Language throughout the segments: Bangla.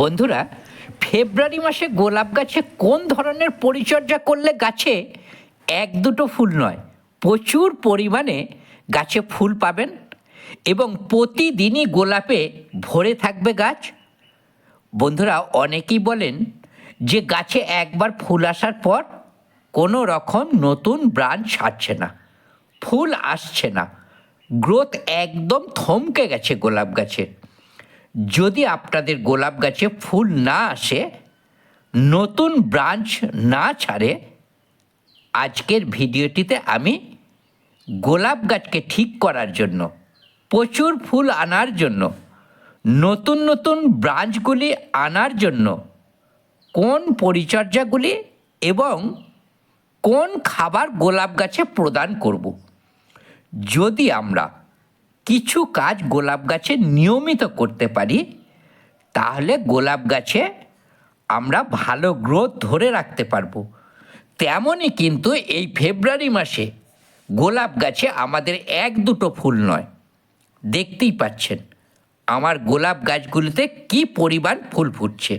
বন্ধুরা, ফেব্রুয়ারি মাসে গোলাপ গাছে কোন ধরনের পরিচর্যা করলে গাছে এক দুটো ফুল নয়, প্রচুর পরিমাণে গাছে ফুল পাবেন এবং প্রতিদিনই গোলাপে ভরে থাকবে গাছ। বন্ধুরা, অনেকেই বলেন যে গাছে একবার ফুল আসার পর কোনো রকম নতুন ব্রাঞ্চ ছাড়ছে না, ফুল আসছে না, গ্রোথ একদম থমকে গেছে গোলাপ গাছের যদি আপনাদের গোলাপ গাছে ফুল না আসে, নতুন ব্রাঞ্চ না ছাড়ে, আজকের ভিডিওটিতে আমি গোলাপ গাছকে ঠিক করার জন্য, প্রচুর ফুল আনার জন্য, নতুন নতুন ব্রাঞ্চগুলি আনার জন্য, কোন পরিচর্যাগুলি এবং কোন খাবার গোলাপ গাছে প্রদান করব, যদি আমরা কিছু কাজ গোলাপ গাছে নিয়মিত করতে পারি, তাহলে গোলাপ গাছে আমরা ভালো গ্রোথ ধরে রাখতে পারব। তেমনই কিন্তু এই ফেব্রুয়ারি মাসে গোলাপ গাছে আমাদের এক দুটো ফুল নয়। দেখতেই পাচ্ছেন, আমার গোলাপ গাছগুলিতে কি পরিমাণ ফুল ফুটছে।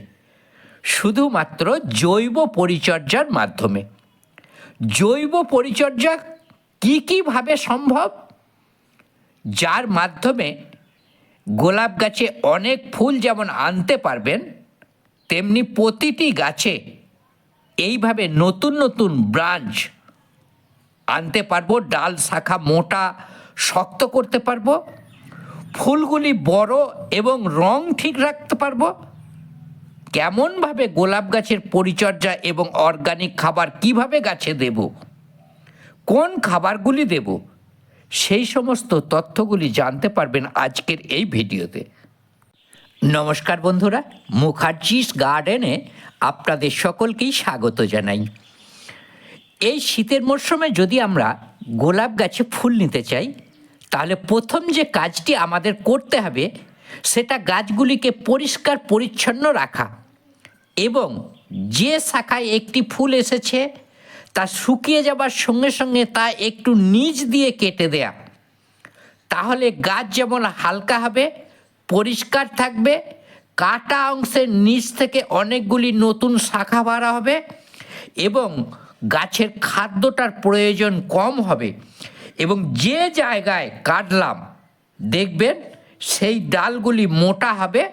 শুধুমাত্র জৈব পরিচর্যার মাধ্যমে। জৈব পরিচর্যা কী কীভাবে সম্ভব? যার মাধ্যমে গোলাপ গাছে অনেক ফুল যেমন আনতে পারবেন, তেমনি প্রতিটি গাছে এইভাবে নতুন নতুন ব্রাঞ্চ আনতে পারব, ডাল শাখা মোটা শক্ত করতে পারব, ফুলগুলি বড় এবং রং ঠিক রাখতে পারব। কেমনভাবে গোলাপ গাছের পরিচর্যা এবং অর্গানিক খাবার কীভাবে গাছে দেব, কোন খাবারগুলি দেব সেই সমস্ত তথ্যগুলি জানতে পারবেন আজকের এই ভিডিওতে। নমস্কার বন্ধুরা, মুখার্জিস গার্ডেনে আপনাদের সকলকেই স্বাগত জানাই। এই শীতের মরশুমে যদি আমরা গোলাপ গাছে ফুল নিতে চাই, তাহলে প্রথম যে কাজটি আমাদের করতে হবে, সেটা গাছগুলিকে পরিষ্কার পরিচ্ছন্ন রাখা। এবং যে শাখায় একটি ফুল এসেছে তা শুকিয়ে যাবার সঙ্গে সঙ্গে তা একটু নিচ দিয়ে কেটে দেয়া। তাহলে গাছ যেমন হালকা হবে, পরিষ্কার থাকবে, কাটা অংশের নিচ থেকে অনেকগুলি নতুন শাখা বাড়া হবে এবং গাছের খাদ্যটার প্রয়োজন কম হবে এবং যে জায়গায় কাটলাম, দেখবেন সেই ডালগুলি মোটা হবে।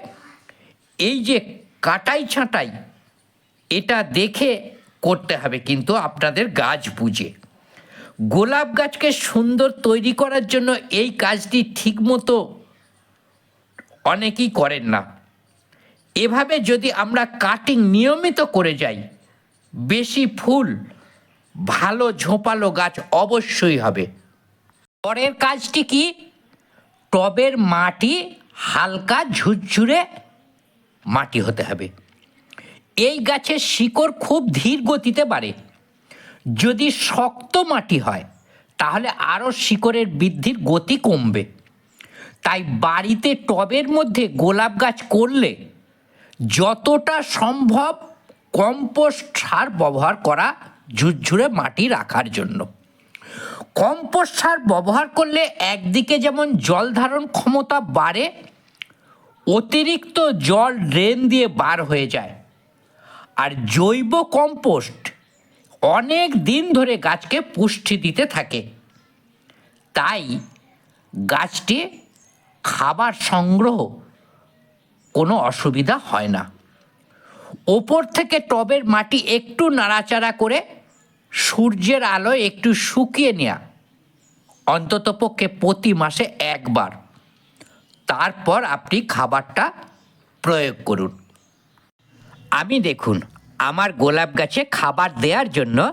এই যে কাটাই ছাঁটাই এটা দেখে করতে হবে, কিন্তু আপনাদের গাছ বুঝে। গোলাপ গাছকে সুন্দর তৈরি করার জন্য এই কাজটি ঠিকমতো অনেকেই করেন না। এভাবে যদি আমরা কাটিং নিয়মিত করে যাই, বেশি ফুল, ভালো ঝোপালো গাছ অবশ্যই হবে। পরের কাজটি কি? টবের মাটি হালকা ঝুরঝুরে মাটি হতে হবে। এই গাছের শিকড় খুব ধীর গতিতে বাড়ে। যদি শক্ত মাটি হয়, তাহলে আরও শিকড়ের বৃদ্ধির গতি কমবে। তাই বাড়িতে টবের মধ্যে গোলাপ গাছ করলে যতটা সম্ভব কম্পোস্ট সার ব্যবহার করা ঝুরঝুরে মাটি রাখার জন্য। কম্পোস্ট সার ব্যবহার করলে একদিকে যেমন জল ধারণ ক্ষমতা বাড়ে, অতিরিক্ত জল ড্রেন দিয়ে বার হয়ে যায়। আর জৈব কম্পোস্ট অনেক দিন ধরে গাছকে পুষ্টি দিতে থাকে। তাই গাছটি খাবার সংগ্রহ কোনো অসুবিধা হয় না। ওপর থেকে টবের মাটি একটু নাড়াচাড়া করে সূর্যের আলোয় একটু শুকিয়ে নেওয়া অন্ততপক্ষে প্রতি মাসে একবার। তারপর আপনি খাবারটা প্রয়োগ করুন। আমি দেখুন, আমার গোলাপ গাছে খাবার দেওয়ার জন্য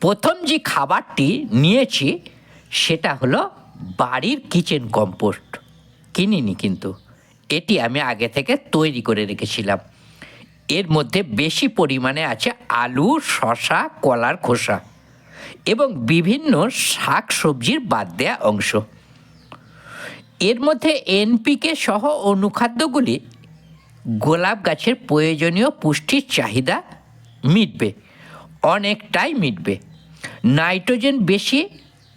প্রথম যে খাবারটি নিয়েছি, সেটা হলো বাড়ির কিচেন কম্পোস্ট। কিনিনি কিন্তু, এটি আমি আগে থেকে তৈরি করে রেখেছিলাম। এর মধ্যে বেশি পরিমাণে আছে আলু শশা কলার খোসা এবং বিভিন্ন শাক সবজির বাদ দেওয়া অংশ। এর মধ্যে এনপিকে সহ অনুখাদ্যগুলি গোলাপ গাছের প্রয়োজনীয় পুষ্টির চাহিদা মিটবে, অনেকটাই মিটবে। নাইট্রোজেন বেশি,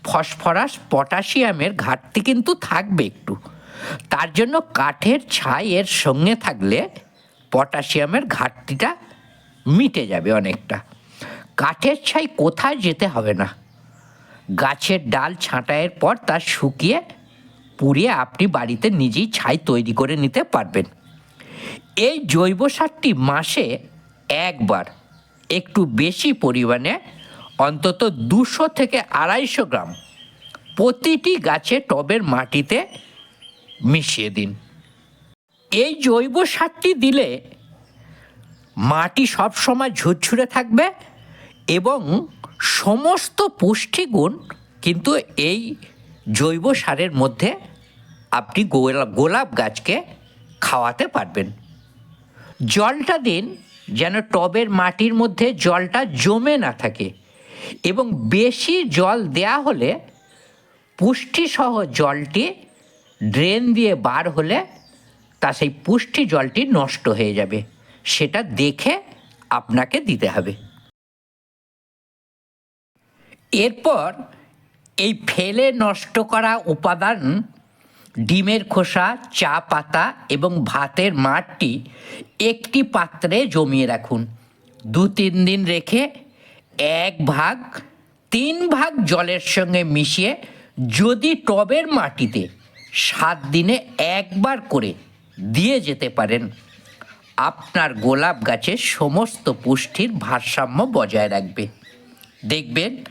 ফসফরাস, পটাশিয়ামের ঘাটতি কিন্তু থাকবে একটু। তার জন্য কাঠের ছাই এর সঙ্গে থাকলে পটাশিয়ামের ঘাটতিটা মিটে যাবে অনেকটা। কাঠের ছাই কোথায় যেতে হবে না। গাছের ডাল ছাঁটাইয়ের পর তা শুকিয়ে পুড়িয়ে আপনি বাড়িতে নিজেই ছাই তৈরি করে নিতে পারবেন। এই জৈব সারটি মাসে একবার, একটু বেশি পরিমাণে, অন্তত দুশো থেকে আড়াইশো গ্রাম প্রতিটি গাছে টবের মাটিতে মিশিয়ে দিন। এই জৈব সারটি দিলে মাটি সবসময় ঝুরঝুরে থাকবে এবং সমস্ত পুষ্টিগুণ কিন্তু এই জৈব সারের মধ্যে আপনি গোলাপ গোলাপ গাছকে খাওয়াতে পারবেন। জলটা দিন যেন টবের মাটির মধ্যে জলটা জমে না থাকে। এবং বেশি জল দেয়া হলে পুষ্টিসহ জলটি ড্রেন দিয়ে বার হলে তা সেই পুষ্টি জলটি নষ্ট হয়ে যাবে। সেটা দেখে আপনাকে দিতে হবে। এরপর এই ফেলে নষ্ট করা উপাদান ডিমের খোসা, চা পাতা এবং ভাতের মাঠটি একটি পাত্রে জমিয়ে রাখুন। দু তিন দিন রেখে এক ভাগ, তিন ভাগ জলের সঙ্গে মিশিয়ে যদি টবের মাটিতে সাত দিনে একবার করে দিয়ে যেতে পারেন, আপনার গোলাপ গাছের সমস্ত পুষ্টির ভারসাম্য বজায় রাখবে। দেখবেন,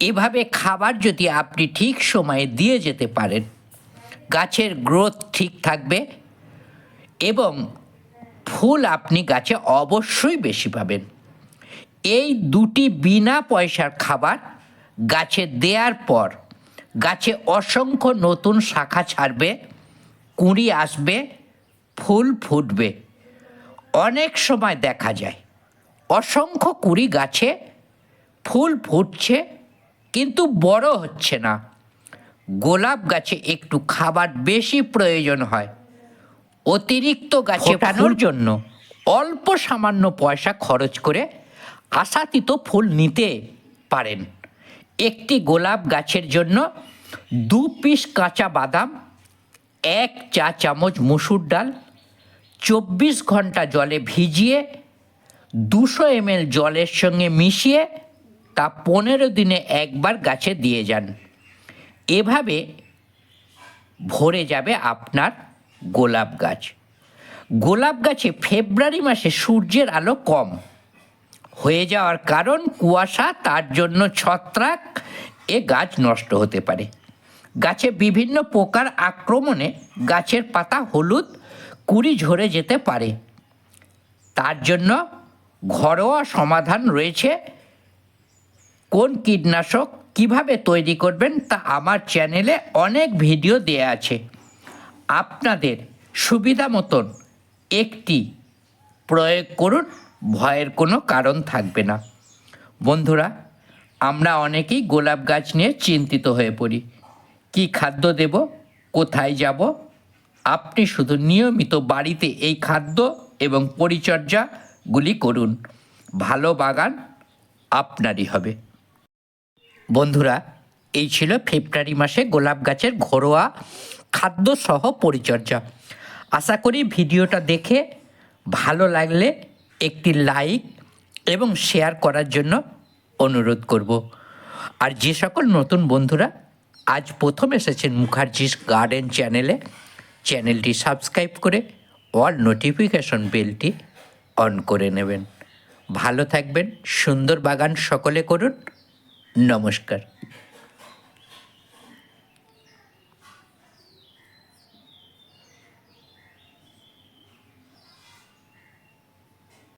এভাবে খাবার যদি আপনি ঠিক সময়ে দিয়ে যেতে পারেন গাছের গ্রোথ ঠিক থাকবে এবং ফুল আপনি গাছে অবশ্যই বেশি পাবেন। এই দুটি বিনা পয়সার খাবার গাছে দেওয়ার পর গাছে অসংখ্য নতুন শাখা ছাড়বে, কুঁড়ি আসবে, ফুল ফুটবে। অনেক সময় দেখা যায়, অসংখ্য কুড়ি গাছে ফুল ফুটছে কিন্তু বড় হচ্ছে না। গোলাপ গাছে একটু খাবার বেশি প্রয়োজন হয়। অতিরিক্ত গাছে ফোটানোর জন্য অল্প সামান্য পয়সা খরচ করে আশাতীত ফুল নিতে পারেন। একটি গোলাপ গাছের জন্য দু পিস কাঁচা বাদাম এক চা চামচ মুসুর ডাল চব্বিশ ঘণ্টা জলে ভিজিয়ে দুশো এমএল জলের সঙ্গে মিশিয়ে তা পনেরো দিনে একবার গাছে দিয়ে যান। এভাবে ভরে যাবে আপনার গোলাপ গাছ। গোলাপ গাছে ফেব্রুয়ারি মাসে সূর্যের আলো কম। হয়ে যাওয়ার কারণ কুয়াশা, তার জন্য ছত্রাক, এ গাছ নষ্ট হতে পারে। গাছে বিভিন্ন পোকার আক্রমণে গাছের পাতা হলুদ, কুড়ি ঝরে যেতে পারে। তার জন্য ঘরোয়া সমাধান রয়েছে। কোন কীটনাশক কীভাবে তৈরি করবেন তা আমার চ্যানেলে অনেক ভিডিও দেয়া আছে। আপনাদের সুবিধা মতন একটি প্রয়োগ করুন, ভয়ের কোনো কারণ থাকবে না। বন্ধুরা, আমরা অনেকেই গোলাপ গাছ নিয়ে চিন্তিত হয়ে পড়ি। কি খাদ্য দেব, কোথায় যাব? আপনি শুধু নিয়মিত বাড়িতে এই খাদ্য এবং পরিচর্যাগুলি করুন। ভালো বাগান আপনারই হবে। বন্ধুরা, এই ছিল ফেব্রুয়ারি মাসে গোলাপ গাছের ঘরোয়া খাদ্য সহ পরিচর্যা। আশা করি ভিডিওটা দেখে ভালো লাগলে একটি লাইক এবং শেয়ার করার জন্য অনুরোধ করব। আর যে সকল নতুন বন্ধুরা, আজ প্রথম এসেছেন মুখার্জিস গার্ডেন চ্যানেলে, চ্যানেলটি সাবস্ক্রাইব করে অল নোটিফিকেশন বেলটি অন করে নেবেন। ভালো থাকবেন, সুন্দর বাগান সকলে করুন। নমস্কার।